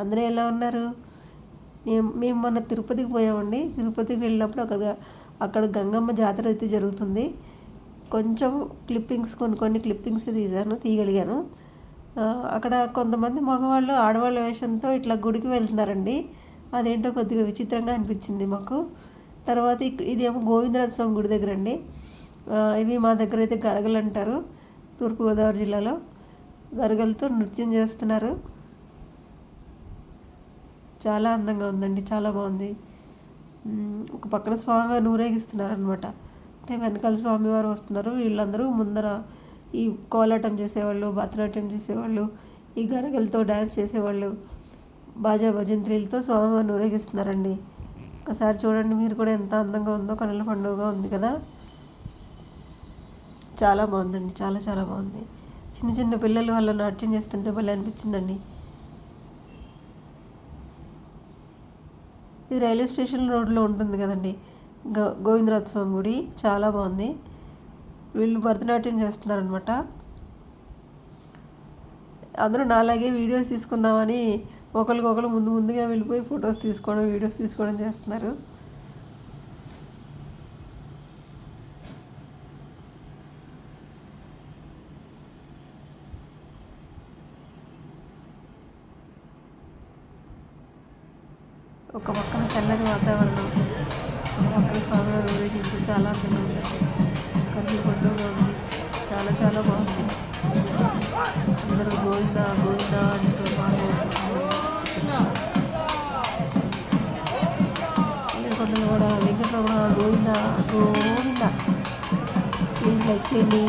అందరూ ఎలా ఉన్నారు? మేము మేము మొన్న తిరుపతికి పోయామండి. తిరుపతికి వెళ్ళినప్పుడు అక్కడ అక్కడ గంగమ్మ జాతర అయితే జరుగుతుంది. కొంచెం క్లిప్పింగ్స్ కొన్ని కొన్ని క్లిప్పింగ్స్ తీశాను తీయగలిగాను. అక్కడ కొంతమంది మగవాళ్ళు ఆడవాళ్ళ వేషంతో ఇట్లా గుడికి వెళ్తున్నారండి. అదేంటో కొద్దిగా విచిత్రంగా అనిపించింది మాకు. తర్వాత ఇదేమో గోవిందరాజ స్వామి గుడి దగ్గర అండి ఇవి మా దగ్గర అయితే గరగలు అంటారు తూర్పుగోదావరి జిల్లాలో. గరగలతో నృత్యం చేస్తున్నారు. చాలా అందంగా ఉందండి చాలా బాగుంది. ఒక పక్కన స్వామివారిని ఊరేగిస్తున్నారు అనమాట అంటే వెనకాల స్వామివారు వస్తున్నారు వీళ్ళందరూ ముందర ఈ కోలాటం చేసేవాళ్ళు భరతనాట్యం చేసేవాళ్ళు ఈ గరగలతో డ్యాన్స్ చేసేవాళ్ళు బాజా భజంత్రీలతో స్వామివారిని ఊరేగిస్తున్నారండి. ఒకసారి చూడండి మీరు కూడా ఎంత అందంగా ఉందో కనుల పండుగగా ఉంది కదా. చాలా బాగుందండి చాలా చాలా బాగుంది. చిన్న చిన్న పిల్లలు వాళ్ళ నాట్యం చేస్తుంటే భలే అనిపించిందండి. ఇది రైల్వే స్టేషన్ రోడ్లో ఉంటుంది కదండి. గో గోవిందరాజ స్వామి గుడి. చాలా బాగుంది. వీళ్ళు భరతనాట్యం చేస్తున్నారనమాట అందరూ నాలాగే వీడియోస్ తీసుకుందామని ఒకరికొకరు ముందు ముందుగా వెళ్ళిపోయి ఫొటోస్ తీసుకోవడం వీడియోస్ తీసుకోవడం చేస్తున్నారు. ఒక పక్కన చల్లటి వాతావరణం ఒక పక్కన స్వామివారి ఊరేగింపు చాలా అందంగా ఉంది. కళ్ళు పండుగ ఉంది. చాలా చాలా బాగుంది. అందరూ గోవిందా గోవిందా అంటూ కొండలు కూడా వెంకటరమణ గోవిందా గోవిందా. ప్లీజ్ లైక్ చేయండి.